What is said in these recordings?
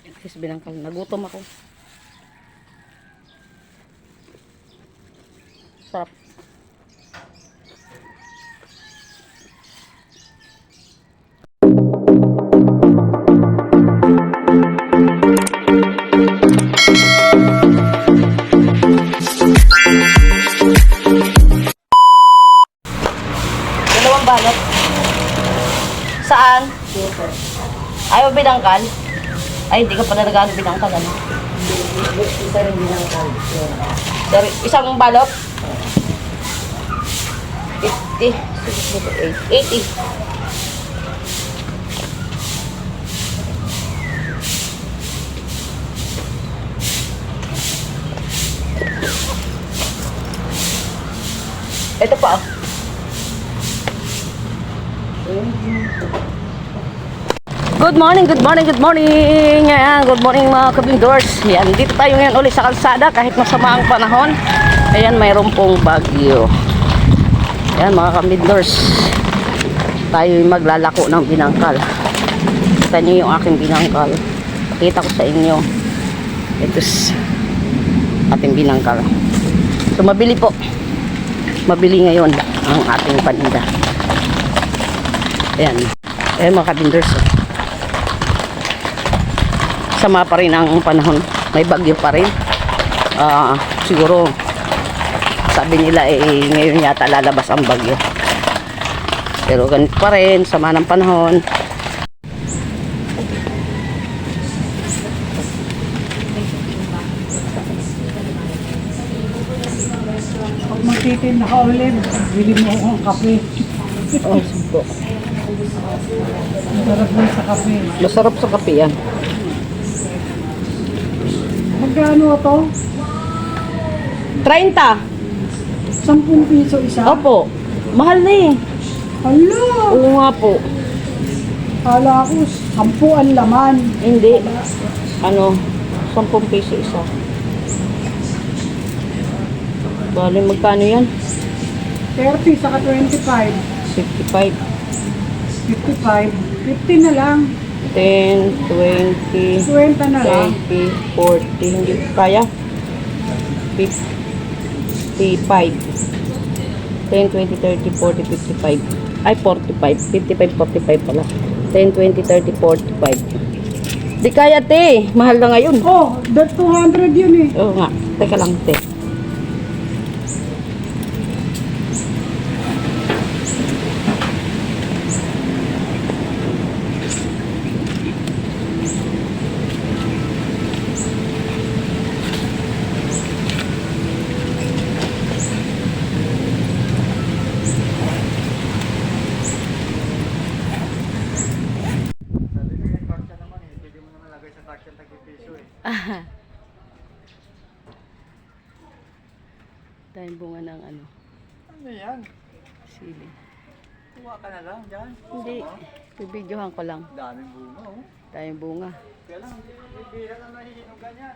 Sis binangkal. Nagutom ako. Sarap. Dalawang balot. Saan? Ayaw binangkal? Ay, hindi ka pala nagano binangkal, ano? Isa rin binangkal. Dari, isang balot? 50, 60, 80. Ito pa. oh. Good morning, good morning, good morning. Ayan, good morning mga kabindors. Yan, dito tayo ngayon ulit sa kalsada kahit masama ang panahon. Ayan, mayroon pong bagyo. Ayan mga kabindors. Tayo maglalako ng binangkal. Kita niyo yung aking binangkal. Pakita ko sa inyo. Ito s- ating binangkal. So, mabili po. Mabili ngayon ang ating paninda. Ayan. Ayan mga kabindors. oh sama pa rin ang panahon. May bagyo pa rin. Ah, siguro sabi nila eh ngayon yata lalabas ang bagyo. Pero ganito pa rin, sama ng panahon. Pag magtitinda ka ulit, bili mo akong kape. Oh, subo. Masarap sa kape. Masarap sa kape yan. Magkano to? 30. 10 piso isa? Opo. Mahal na eh. Hala! Oo nga po. Kala ko, 10 ang laman. Hindi. Ano, 10 piso isa. Bali, magkano yan? 30 saka 25. 55. 55. 50 na lang. 10, 20, 20 na lang. 30, 40, hindi kaya. 55. 10, 20, 30, 40, 55. Ay, 45. 55, 45 pala. 10, 20, 30, 45. Di kaya, te. Mahal na ngayon. Oh, that 200 yun eh. Oo nga. Teka lang, te. Dahil bunga ng ano, Ano yan? sili. Kuha ka na lang dyan. Hindi. Bibidyohan ko lang. Daming bunga oh. Tayong bunga. Kaya lang, hindi na nahihinog ganyan.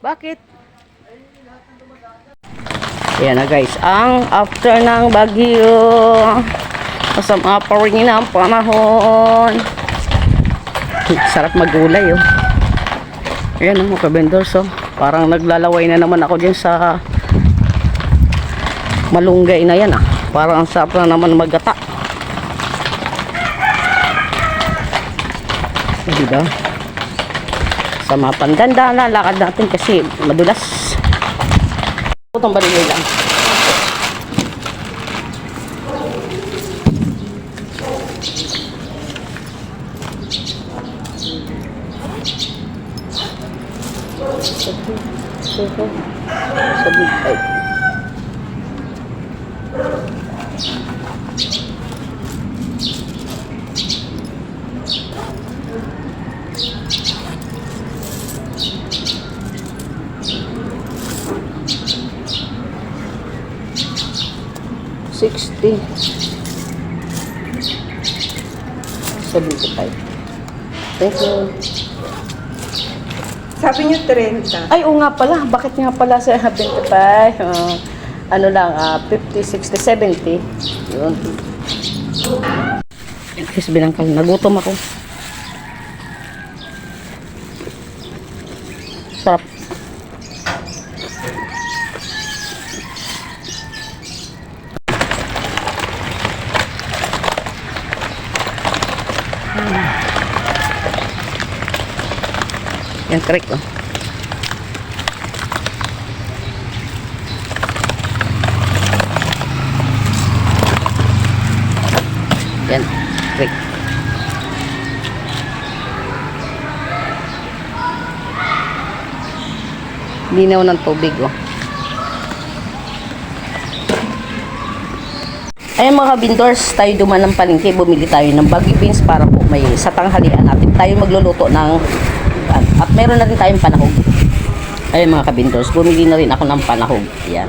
Bakit? Ayan na guys, ang after ng bagyo, masama pa rin ang panahon. Sarap magulay oh. Ayan ang mga kabendors oh. Parang naglalaway na naman ako dyan sa malunggay na yan ah. Parang ang sarap na naman magata. Oh, diba? Sa mga pandanda na lakad natin kasi madulas. Putong balingay lang. Sabi ay. Sixty. Seventy-five. Thank you. Sabi niyo 30. Ay, oo nga pala. Bakit nga pala sa 25? Uh, ano lang, ah, 50, 60, 70. Yun. Kasi binangkal. Nagutom ako. Sarap. Yan, correct oh. Yan, correct. Linaw ng tubig oh. Ayun mga kabindors, tayo duman ng palengke, bumili tayo ng baggy beans para po may sa tanghalian natin tayo magluluto ng at meron na rin tayong panahog. Ayun mga kabindors, bumili na rin ako ng panahog. Yan.